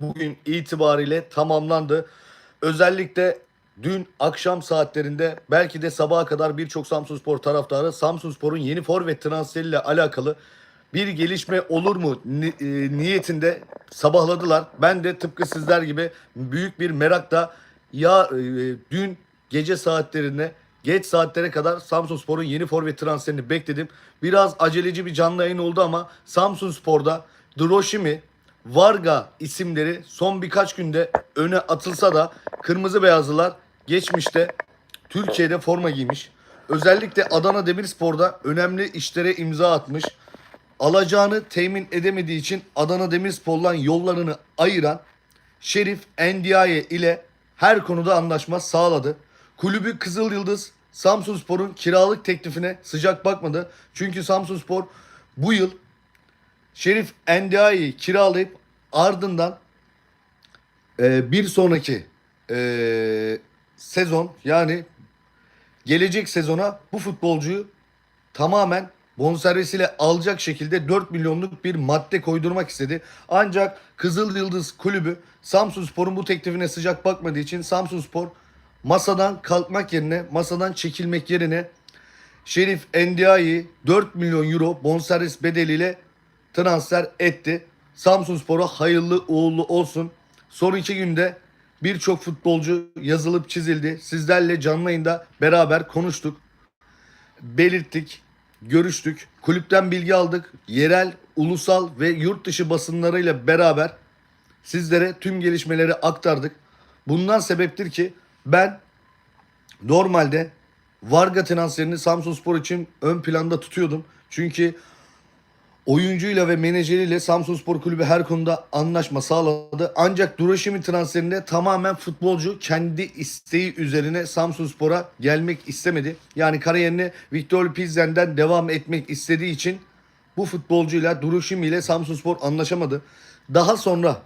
bugün itibariyle tamamlandı. Özellikle dün akşam saatlerinde belki de sabaha kadar birçok Samsunspor taraftarı Samsunspor'un yeni forvet transferiyle alakalı bir gelişme olur mu ni- e, niyetinde sabahladılar. Ben de tıpkı sizler gibi büyük bir merakla ya e, dün gece saatlerinde geç saatlere kadar Samsunspor'un yeni forvet transferini bekledim. Biraz aceleci bir canlı yayın oldu ama Samsunspor'da Droşimi, Varga isimleri son birkaç günde öne atılsa da kırmızı beyazlılar geçmişte Türkiye'de forma giymiş. Özellikle Adana Demirspor'da önemli işlere imza atmış. Alacağını temin edemediği için Adana Demirspor'la yollarını ayıran Şerif Endiaye ile her konuda anlaşma sağladı. Kulübü Kızıl Yıldız Samsunspor'un kiralık teklifine sıcak bakmadı. Çünkü Samsunspor bu yıl Şerif Endiaye'yi kiralayıp ardından e, bir sonraki e, sezon yani gelecek sezona bu futbolcuyu tamamen bonservisiyle alacak şekilde 4 milyonluk bir madde koydurmak istedi. Ancak Kızıl Yıldız Kulübü Samsunspor'un bu teklifine sıcak bakmadığı için Samsunspor masadan kalkmak yerine masadan çekilmek yerine Şerif Endiaye'yi 4 milyon euro bonservis bedeliyle transfer etti. Samsunspor'a hayırlı uğurlu olsun. Son iki günde birçok futbolcu yazılıp çizildi. Sizlerle canlı yayında beraber konuştuk. Belirttik, görüştük. Kulüpten bilgi aldık. Yerel, ulusal ve yurt dışı basınlarıyla beraber sizlere tüm gelişmeleri aktardık. Bundan sebeptir ki ben normalde Varga transferini Samsunspor için ön planda tutuyordum. Çünkü oyuncuyla ve menajeriyle Samsunspor Kulübü her konuda anlaşma sağladı. Ancak Duraşimi transferinde tamamen futbolcu kendi isteği üzerine Samsunspor'a gelmek istemedi. Yani kariyerine Victor Pilsen'den devam etmek istediği için bu futbolcuyla Duraşimi ile Samsunspor anlaşamadı. Daha sonra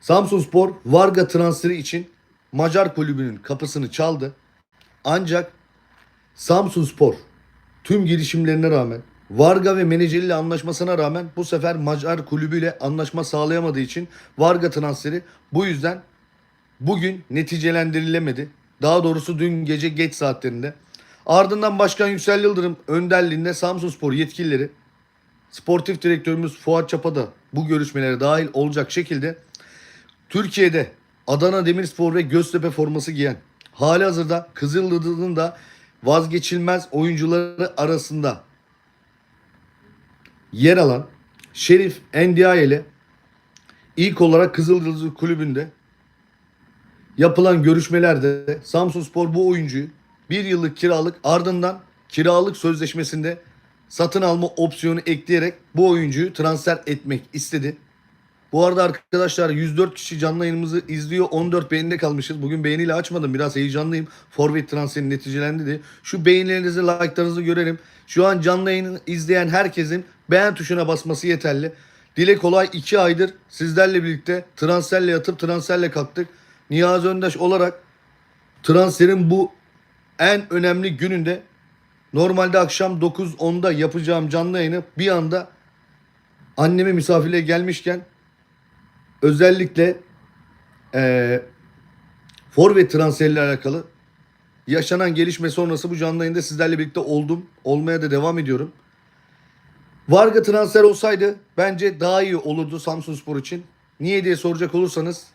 Samsunspor Varga transferi için Macar kulübünün kapısını çaldı. Ancak Samsunspor tüm girişimlerine rağmen Varga ve menajeriyle anlaşmasına rağmen bu sefer Macar kulübüyle anlaşma sağlayamadığı için Varga transferi bu yüzden bugün neticelendirilemedi. Daha doğrusu dün gece geç saatlerinde. Ardından Başkan Yüksel Yıldırım önderliğinde Samsunspor yetkilileri sportif direktörümüz Fuat Çapa da bu görüşmelere dahil olacak şekilde Türkiye'de Adana Demirspor ve Göztepe forması giyen hali hazırda Kızılyıldız'ın da vazgeçilmez oyuncuları arasında yer alan Şerif Endiaye ile ilk olarak Kızılyıldız Kulübü'nde yapılan görüşmelerde Samsunspor bu oyuncuyu bir yıllık kiralık ardından kiralık sözleşmesinde satın alma opsiyonu ekleyerek bu oyuncuyu transfer etmek istedi. Bu arada arkadaşlar 104 kişi canlı yayınımızı izliyor. 14 beğenide kalmışız. Bugün beğeniyle açmadım. Biraz heyecanlıyım. Forvet transferi neticelendi diye. Şu beğenilerinizi, like'larınızı görelim. Şu an canlı yayını izleyen herkesin beğen tuşuna basması yeterli. Dile kolay 2 aydır sizlerle birlikte transferle yatıp transferle kalktık. Niyazi Öndaş olarak transferin bu en önemli gününde normalde akşam 9-10'da yapacağım canlı yayını bir anda anneme misafirliğe gelmişken özellikle eee forvet transferiyle alakalı yaşanan gelişme sonrası bu canlı yayında sizlerle birlikte oldum. Olmaya da devam ediyorum. Varga transfer olsaydı bence daha iyi olurdu Samsunspor için. Niye diye soracak olursanız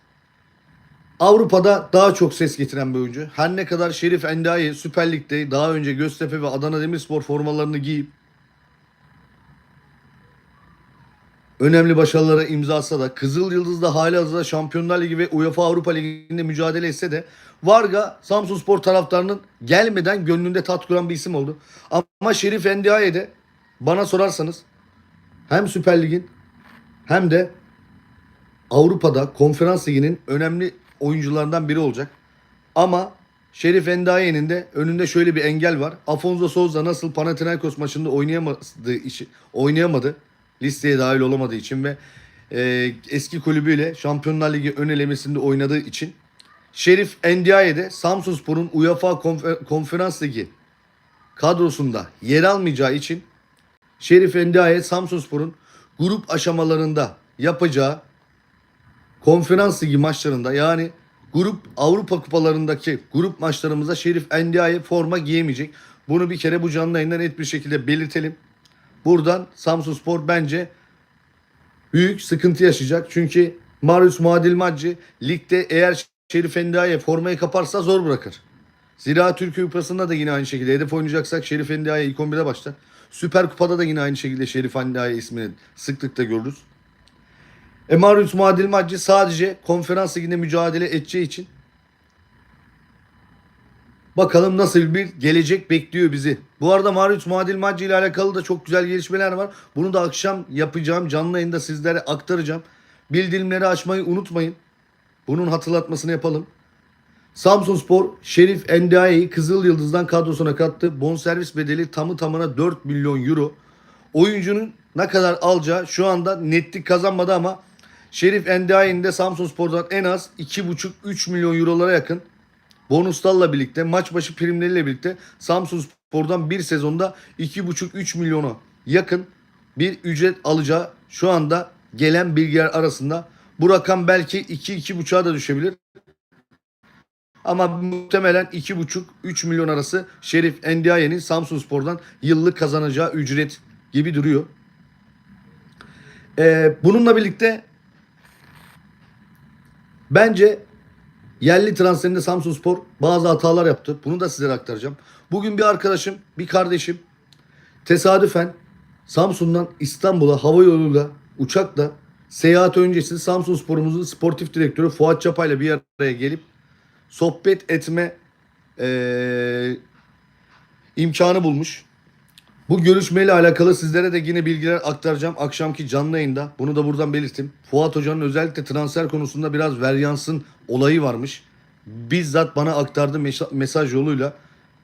Avrupa'da daha çok ses getiren bir oyuncu. Her ne kadar Şerif Endiaye Süper Lig'de daha önce Göztepe ve Adana Demirspor formalarını giyip önemli başarılara imza atsa da Kızıl Yıldız'da hali hazırda Şampiyonlar Ligi ve UEFA Avrupa Ligi'nde mücadele etse de Varga Samsunspor taraftarının gelmeden gönlünde tat kuran bir isim oldu. Ama Şerif Endiaye de bana sorarsanız hem Süper Lig'in hem de Avrupa'da Konferans Ligi'nin önemli oyuncularından biri olacak. Ama Şerif Endiaye'nin de önünde şöyle bir engel var. Afonso Souza nasıl Panathinaikos maçında oynayamadığı için oynayamadı. Listeye dahil olamadığı için ve e, eski kulübüyle Şampiyonlar Ligi ön elemesinde oynadığı için Şerif Endiaye de Samsunspor'un UEFA Konfer- Konferans Ligi kadrosunda yer almayacağı için Şerif Endiaye Samsunspor'un grup aşamalarında yapacağı konferans ligi maçlarında yani grup Avrupa kupalarındaki grup maçlarımızda Şerif Endiaye forma giyemeyecek. Bunu bir kere bu canlı yayında net bir şekilde belirtelim. Buradan Samsunspor bence büyük sıkıntı yaşayacak. Çünkü Marius Muadilmacı ligde eğer Şerif Endiaye formayı kaparsa zor bırakır. Zira Türkiye Kupası'nda da yine aynı şekilde hedef oynayacaksak Şerif Endiaye ilk 11'de başlar. Süper Kupa'da da yine aynı şekilde Şerif Endiaye ismini sıklıkla görürüz. E Marius Muadilmacı sadece konferans liginde mücadele edeceği için Bakalım nasıl bir gelecek bekliyor bizi. Bu arada Marius Muadilmacı ile alakalı da çok güzel gelişmeler var. Bunu da akşam yapacağım. Canlı yayında sizlere aktaracağım. Bildirimleri açmayı unutmayın. Bunun hatırlatmasını yapalım. Samsunspor Şerif Endiaye'yi Kızıl Yıldız'dan kadrosuna kattı. Bonservis bedeli tamı tamına 4 milyon euro. Oyuncunun ne kadar alacağı şu anda netlik kazanmadı ama Şerif Endiaye'nin de Samsunspor'dan en az 2,5-3 milyon eurolara yakın bonuslarla birlikte maç başı primleriyle birlikte Samsunspor'dan bir sezonda 2,5-3 milyona yakın bir ücret alacağı şu anda gelen bilgiler arasında. Bu rakam belki 2-2,5'a da düşebilir. Ama muhtemelen 2,5-3 milyon arası Şerif Endiaye'nin Samsunspor'dan yıllık kazanacağı ücret gibi duruyor. Ee, bununla birlikte bence yerli transferinde Samsunspor bazı hatalar yaptı. Bunu da sizlere aktaracağım. Bugün bir arkadaşım, bir kardeşim tesadüfen Samsun'dan İstanbul'a hava yoluyla, uçakla seyahat öncesi Samsunspor'umuzun sportif direktörü Fuat Çapa ile bir araya gelip sohbet etme eee, imkanı bulmuş. Bu görüşmeyle alakalı sizlere de yine bilgiler aktaracağım akşamki canlı yayında. Bunu da buradan belirttim. Fuat Hoca'nın özellikle transfer konusunda biraz veryansın olayı varmış. Bizzat bana aktardı mes- mesaj yoluyla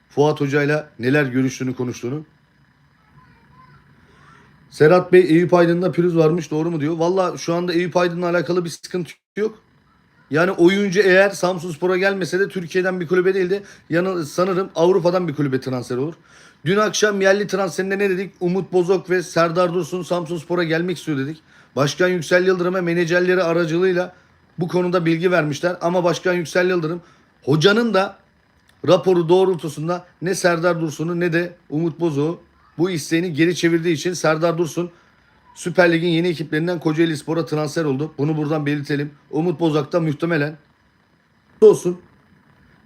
Fuat Hoca'yla neler görüştüğünü konuştuğunu. Serhat Bey Eyüp Aydın'da pürüz varmış doğru mu diyor. Valla şu anda Eyüp Aydın'la alakalı bir sıkıntı yok. Yani oyuncu eğer Samsunspor'a gelmese de Türkiye'den bir kulübe değil de yanı, sanırım Avrupa'dan bir kulübe transfer olur. Dün akşam yerli transferinde ne dedik? Umut Bozok ve Serdar Dursun Samsunspor'a gelmek istiyor dedik. Başkan Yüksel Yıldırım'a menajerleri aracılığıyla bu konuda bilgi vermişler. Ama Başkan Yüksel Yıldırım hocanın da raporu doğrultusunda ne Serdar Dursun'u ne de Umut Bozok'u bu isteğini geri çevirdiği için Serdar Dursun Süper Lig'in yeni ekiplerinden Kocaeli Spor'a transfer oldu. Bunu buradan belirtelim. Umut Bozak da muhtemelen olsun.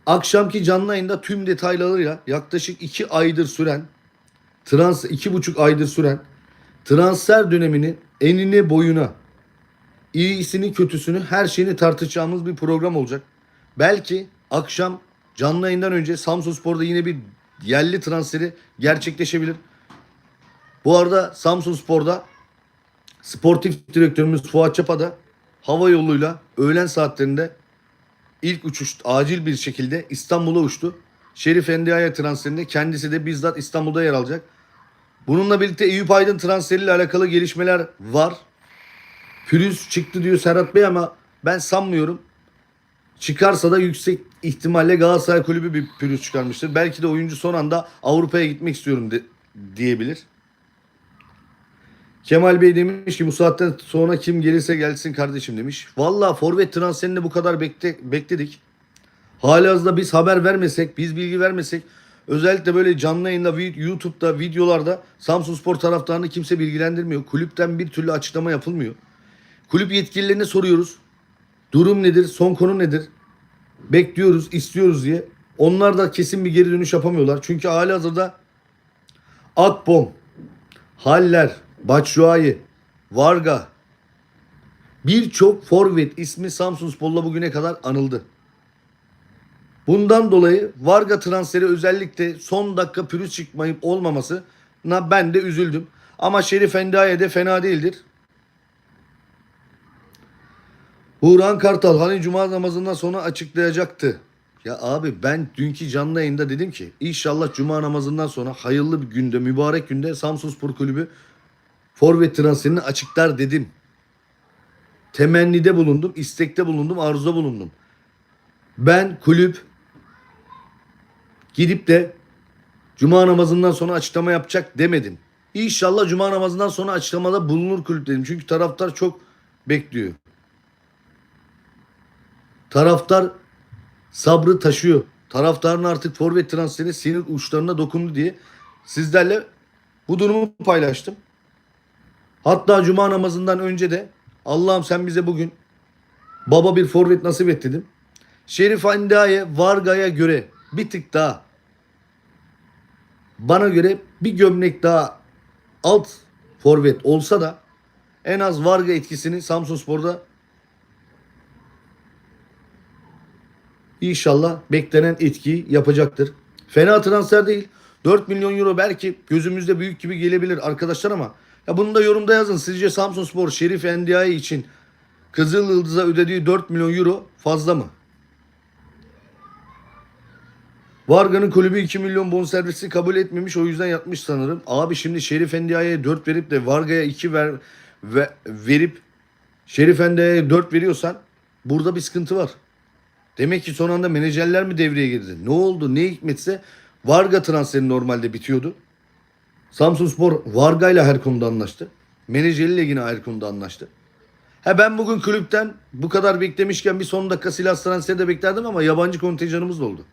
Akşamki canlı yayında tüm detaylarıyla yaklaşık 2 aydır süren trans iki buçuk aydır süren transfer dönemini enine boyuna iyisini kötüsünü her şeyini tartışacağımız bir program olacak. Belki akşam canlı yayından önce Samsunspor'da yine bir yerli transferi gerçekleşebilir. Bu arada Samsunspor'da sportif direktörümüz Fuat Çapa da hava yoluyla öğlen saatlerinde ilk uçuş acil bir şekilde İstanbul'a uçtu. Şerif Endiaye transferinde kendisi de bizzat İstanbul'da yer alacak. Bununla birlikte Eyüp Aydın transferiyle alakalı gelişmeler var. Pürüz çıktı diyor Serhat Bey ama ben sanmıyorum. Çıkarsa da yüksek ihtimalle Galatasaray Kulübü bir pürüz çıkarmıştır. Belki de oyuncu son anda Avrupa'ya gitmek istiyorum de, diyebilir. Kemal Bey demiş ki bu saatten sonra kim gelirse gelsin kardeşim demiş. Valla forvet transferini bu kadar bekle, bekledik. Halihazırda biz haber vermesek, biz bilgi vermesek özellikle böyle canlı yayında, YouTube'da, videolarda Samsunspor taraftarını kimse bilgilendirmiyor. Kulüpten bir türlü açıklama yapılmıyor. Kulüp yetkililerine soruyoruz. Durum nedir? Son konu nedir? Bekliyoruz, istiyoruz diye. Onlar da kesin bir geri dönüş yapamıyorlar. Çünkü halihazırda Akbom, Haller, Batshuayi, Varga birçok forvet ismi Samsunspor'la bugüne kadar anıldı. Bundan dolayı Varga transferi özellikle son dakika pürüz çıkmayıp olmamasına ben de üzüldüm. Ama Şerif Endiaye de fena değildir. Burhan Kartal hani cuma namazından sonra açıklayacaktı. Ya abi ben dünkü canlı yayında dedim ki inşallah cuma namazından sonra hayırlı bir günde mübarek günde Samsunspor Kulübü forvet transferini açıklar dedim. Temennide bulundum, istekte bulundum, arzuda bulundum. Ben kulüp gidip de cuma namazından sonra açıklama yapacak demedim. İnşallah cuma namazından sonra açıklamada bulunur kulüp dedim. Çünkü taraftar çok bekliyor. Taraftar sabrı taşıyor. Taraftarın artık forvet transferi sinir uçlarına dokundu diye sizlerle bu durumu paylaştım. Hatta cuma namazından önce de Allah'ım sen bize bugün baba bir forvet nasip et dedim. Şerif Andaye Varga'ya göre bir tık daha bana göre bir gömlek daha alt forvet olsa da en az Varga etkisini Samsunspor'da İnşallah beklenen etkiyi yapacaktır. Fena transfer değil. 4 milyon euro belki gözümüzde büyük gibi gelebilir arkadaşlar ama ya bunu da yorumda yazın. Sizce Samsunspor Şerif Endiaye için Kızıl Yıldız'a ödediği 4 milyon euro fazla mı? Varga'nın kulübü 2 milyon bonservisi kabul etmemiş o yüzden yatmış sanırım. Abi şimdi Şerif Endiaye'ye 4 verip de Varga'ya 2 ver, ve, verip Şerif Endiaye'ye 4 veriyorsan burada bir sıkıntı var. Demek ki son anda menajerler mi devreye girdi? Ne oldu? Ne hikmetse Varga transferi normalde bitiyordu. Samsunspor Varga ile her konuda anlaştı. Menajeriyle yine her konuda anlaştı. Ha ben bugün kulüpten bu kadar beklemişken bir son dakika silah transferi de beklerdim ama yabancı kontenjanımız da oldu.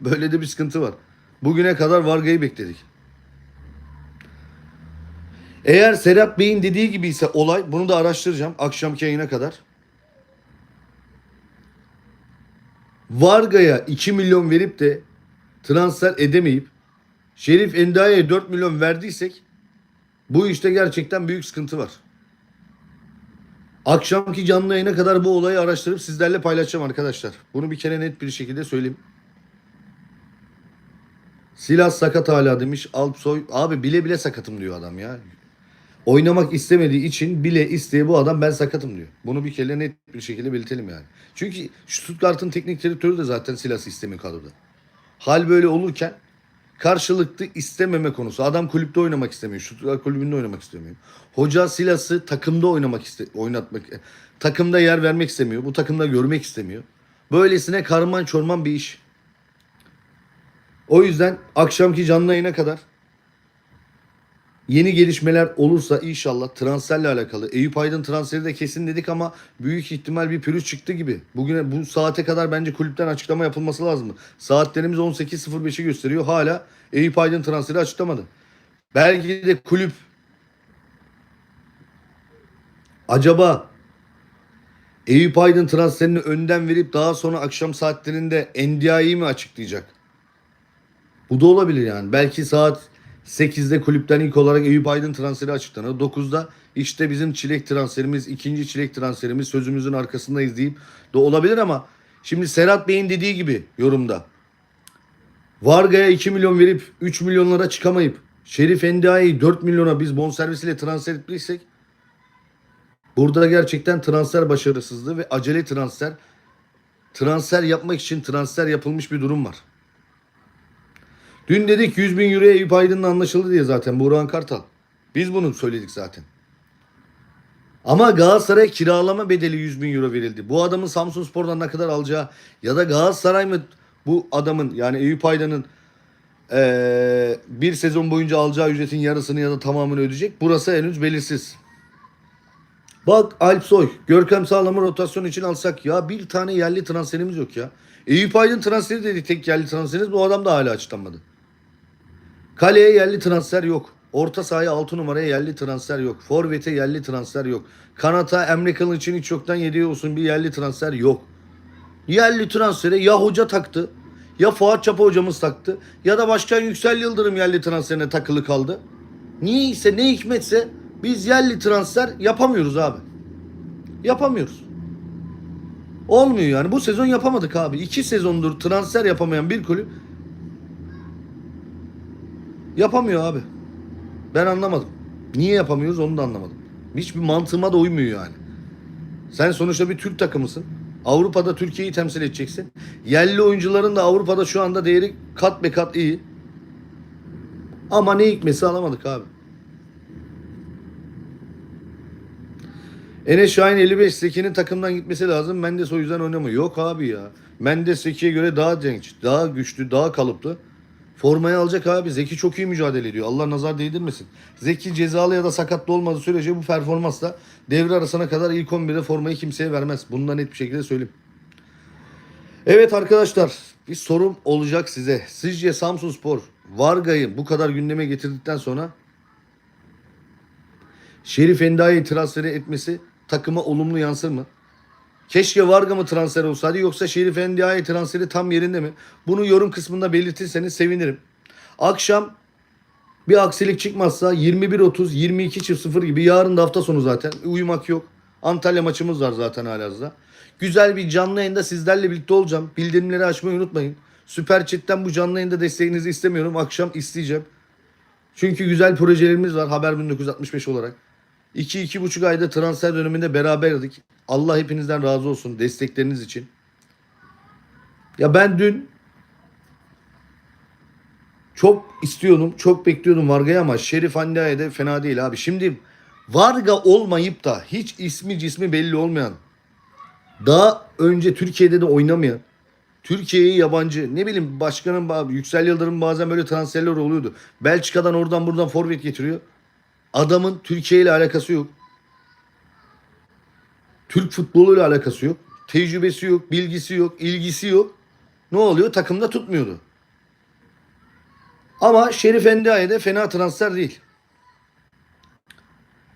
Böyle de bir sıkıntı var. Bugüne kadar Varga'yı bekledik. Eğer Serhat Bey'in dediği gibi ise olay bunu da araştıracağım akşamki yayına kadar. Varga'ya 2 milyon verip de transfer edemeyip Şerif Endaye'ye 4 milyon verdiysek bu işte gerçekten büyük sıkıntı var. Akşamki canlı yayına kadar bu olayı araştırıp sizlerle paylaşacağım arkadaşlar. Bunu bir kere net bir şekilde söyleyeyim. Silas sakat hala demiş. Alpsoy abi bile bile sakatım diyor adam ya. Oynamak istemediği için bile isteye bu adam ben sakatım diyor. Bunu bir kere net bir şekilde belirtelim yani. Çünkü Stuttgart'ın teknik direktörü de zaten Silas'ı istemiyor kadroda. Hal böyle olurken karşılıklı istememe konusu. Adam kulüpte oynamak istemiyor. Stuttgart kulübünde oynamak istemiyor. Hoca Silas'ı takımda oynamak iste oynatmak takımda yer vermek istemiyor. Bu takımda görmek istemiyor. Böylesine karman çorman bir iş. O yüzden akşamki canlı yayına kadar yeni gelişmeler olursa inşallah transferle alakalı. Eyüp Aydın transferi de kesin dedik ama büyük ihtimal bir pürüz çıktı gibi. Bugüne bu saate kadar bence kulüpten açıklama yapılması lazım. Saatlerimiz 18.05'i gösteriyor. Hala Eyüp Aydın transferi açıklamadı. Belki de kulüp acaba Eyüp Aydın transferini önden verip daha sonra akşam saatlerinde NDI'yi mi açıklayacak? Bu da olabilir yani. Belki saat 8'de kulüpten ilk olarak Eyüp Aydın transferi açıklanır. 9'da işte bizim çilek transferimiz, ikinci çilek transferimiz sözümüzün arkasındayız deyip de olabilir ama şimdi Serhat Bey'in dediği gibi yorumda Varga'ya 2 milyon verip 3 milyonlara çıkamayıp Şerif Endiaye'yi 4 milyona biz bonservisiyle transfer ettiysek burada gerçekten transfer başarısızlığı ve acele transfer transfer yapmak için transfer yapılmış bir durum var. Dün dedik 100 bin euroya Eyüp Aydın'la anlaşıldı diye zaten Burhan Kartal. Biz bunu söyledik zaten. Ama Galatasaray kiralama bedeli 100 bin euro verildi. Bu adamın Samsun Spor'dan ne kadar alacağı ya da Galatasaray mı bu adamın yani Eyüp Aydın'ın eee, bir sezon boyunca alacağı ücretin yarısını ya da tamamını ödeyecek. Burası henüz belirsiz. Bak Alp Soy, Görkem Sağlam'ı rotasyon için alsak ya bir tane yerli transferimiz yok ya. Eyüp Aydın transferi dedi tek yerli transferiniz bu adam da hala açıklanmadı. Kaleye yerli transfer yok. Orta sahaya 6 numaraya yerli transfer yok. Forvet'e yerli transfer yok. Kanata Emre Kalın için hiç yoktan yediği olsun bir yerli transfer yok. Yerli transfere ya hoca taktı ya Fuat Çapa hocamız taktı ya da Başkan Yüksel Yıldırım yerli transferine takılı kaldı. Niye ise ne hikmetse biz yerli transfer yapamıyoruz abi. Yapamıyoruz. Olmuyor yani. Bu sezon yapamadık abi. İki sezondur transfer yapamayan bir kulüp yapamıyor abi. Ben anlamadım. Niye yapamıyoruz onu da anlamadım. Hiçbir mantığıma da uymuyor yani. Sen sonuçta bir Türk takımısın. Avrupa'da Türkiye'yi temsil edeceksin. Yerli oyuncuların da Avrupa'da şu anda değeri kat be kat iyi. Ama ne hikmesi alamadık abi. Enes Şahin 55 Seki'nin takımdan gitmesi lazım. Mendes o yüzden oynamıyor. Yok abi ya. Mendes Seki'ye göre daha genç, daha güçlü, daha kalıplı. Formayı alacak abi. Zeki çok iyi mücadele ediyor. Allah nazar değdirmesin. Zeki cezalı ya da sakatlı olmadığı sürece bu performansla devre arasına kadar ilk 11'de formayı kimseye vermez. Bundan net bir şekilde söyleyeyim. Evet arkadaşlar bir sorum olacak size. Sizce Samsun Spor Varga'yı bu kadar gündeme getirdikten sonra Şerif Enda'yı transferi etmesi takıma olumlu yansır mı? Keşke Varga mı transfer olsaydı yoksa Şerif Endia'yı transferi tam yerinde mi? Bunu yorum kısmında belirtirseniz sevinirim. Akşam bir aksilik çıkmazsa 21.30 22.00 gibi yarın da hafta sonu zaten uyumak yok. Antalya maçımız var zaten halihazırda. Güzel bir canlı yayında sizlerle birlikte olacağım. Bildirimleri açmayı unutmayın. Süper Chat'ten bu canlı yayında desteğinizi istemiyorum. Akşam isteyeceğim. Çünkü güzel projelerimiz var Haber 1965 olarak. 2-2,5 ayda transfer döneminde beraberdik. Allah hepinizden razı olsun destekleriniz için. Ya ben dün çok istiyordum, çok bekliyordum Varga'yı ama Şerif Andia'ya de fena değil abi. Şimdi Varga olmayıp da hiç ismi cismi belli olmayan, daha önce Türkiye'de de oynamayan, Türkiye'ye yabancı, ne bileyim başkanın, ba- Yüksel Yıldırım bazen böyle transferler oluyordu. Belçika'dan oradan buradan forvet getiriyor. Adamın Türkiye ile alakası yok. Türk futboluyla alakası yok. Tecrübesi yok, bilgisi yok, ilgisi yok. Ne oluyor? Takımda tutmuyordu. Ama Şerif Endiaye de fena transfer değil.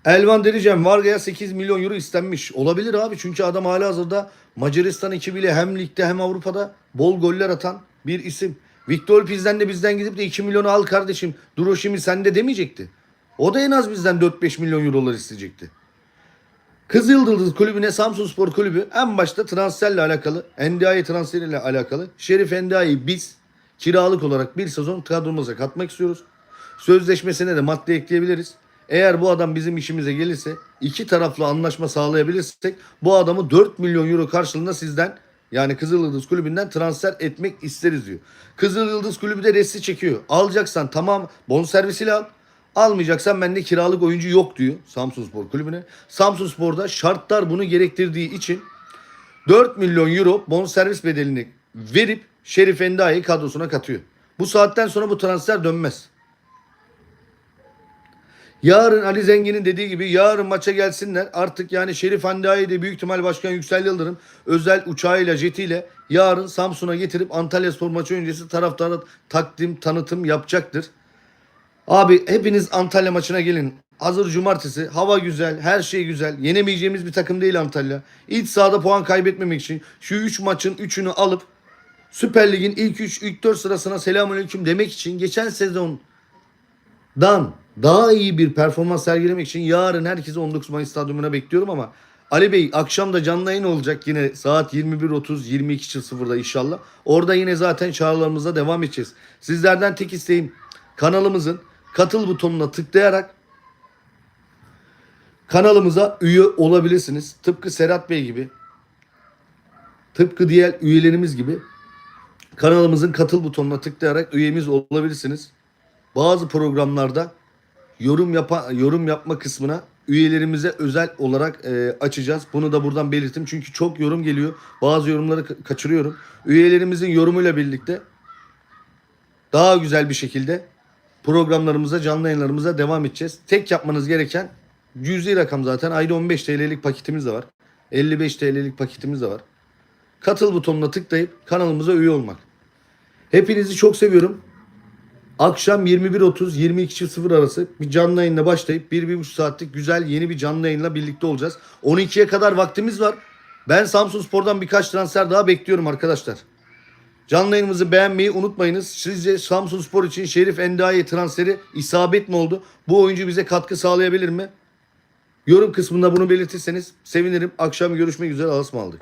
Elvan Dericem Varga'ya 8 milyon euro istenmiş. Olabilir abi çünkü adam hala hazırda Macaristan ekibiyle hem ligde hem Avrupa'da bol goller atan bir isim. Victor Piz'den de bizden gidip de 2 milyonu al kardeşim. Duroşimi sende demeyecekti. O da en az bizden 4-5 milyon eurolar isteyecekti. Kızıldız Kulübü'ne Samsun Spor Kulübü en başta transferle alakalı, Endiaye transferiyle alakalı Şerif Endiaye'yi biz kiralık olarak bir sezon kadromuza katmak istiyoruz. Sözleşmesine de madde ekleyebiliriz. Eğer bu adam bizim işimize gelirse iki taraflı anlaşma sağlayabilirsek bu adamı 4 milyon euro karşılığında sizden yani Kızıl Yıldız Kulübü'nden transfer etmek isteriz diyor. Kızıl Yıldız Kulübü de resti çekiyor. Alacaksan tamam bonservisiyle al. Almayacaksan bende kiralık oyuncu yok diyor Samsun Spor Kulübü'ne. Samsun Spor'da şartlar bunu gerektirdiği için 4 milyon euro bonservis bedelini verip Şerif Endia'yı kadrosuna katıyor. Bu saatten sonra bu transfer dönmez. Yarın Ali Zengin'in dediği gibi yarın maça gelsinler. Artık yani Şerif Endia'yı de büyük ihtimal Başkan Yüksel Yıldırım özel uçağıyla jetiyle yarın Samsun'a getirip Antalya Spor maçı öncesi taraftara takdim tanıtım yapacaktır. Abi hepiniz Antalya maçına gelin. Hazır cumartesi. Hava güzel. Her şey güzel. Yenemeyeceğimiz bir takım değil Antalya. İç sahada puan kaybetmemek için şu 3 maçın 3'ünü alıp Süper Lig'in ilk 3 ilk 4 sırasına selamünaleyküm demek için geçen sezondan daha iyi bir performans sergilemek için yarın herkesi 19 Mayıs stadyumuna bekliyorum ama Ali Bey akşam da canlı yayın olacak yine saat 21.30 22.00'da inşallah. Orada yine zaten çağrılarımıza devam edeceğiz. Sizlerden tek isteğim kanalımızın katıl butonuna tıklayarak kanalımıza üye olabilirsiniz. Tıpkı Serhat Bey gibi. Tıpkı diğer üyelerimiz gibi kanalımızın katıl butonuna tıklayarak üyemiz olabilirsiniz. Bazı programlarda yorum yapa, yorum yapma kısmına üyelerimize özel olarak e, açacağız. Bunu da buradan belirttim. Çünkü çok yorum geliyor. Bazı yorumları ka- kaçırıyorum. Üyelerimizin yorumuyla birlikte daha güzel bir şekilde programlarımıza, canlı yayınlarımıza devam edeceğiz. Tek yapmanız gereken cüzi rakam zaten. Ayda 15 TL'lik paketimiz de var. 55 TL'lik paketimiz de var. Katıl butonuna tıklayıp kanalımıza üye olmak. Hepinizi çok seviyorum. Akşam 21.30 22.00 arası bir canlı yayınla başlayıp 1-1,5 saatlik güzel yeni bir canlı yayınla birlikte olacağız. 12'ye kadar vaktimiz var. Ben Samsun Spor'dan birkaç transfer daha bekliyorum arkadaşlar. Canlı yayınımızı beğenmeyi unutmayınız. Sizce Samsun Spor için Şerif Endiaye transferi isabet mi oldu? Bu oyuncu bize katkı sağlayabilir mi? Yorum kısmında bunu belirtirseniz sevinirim. Akşam görüşmek üzere. Alasma aldık.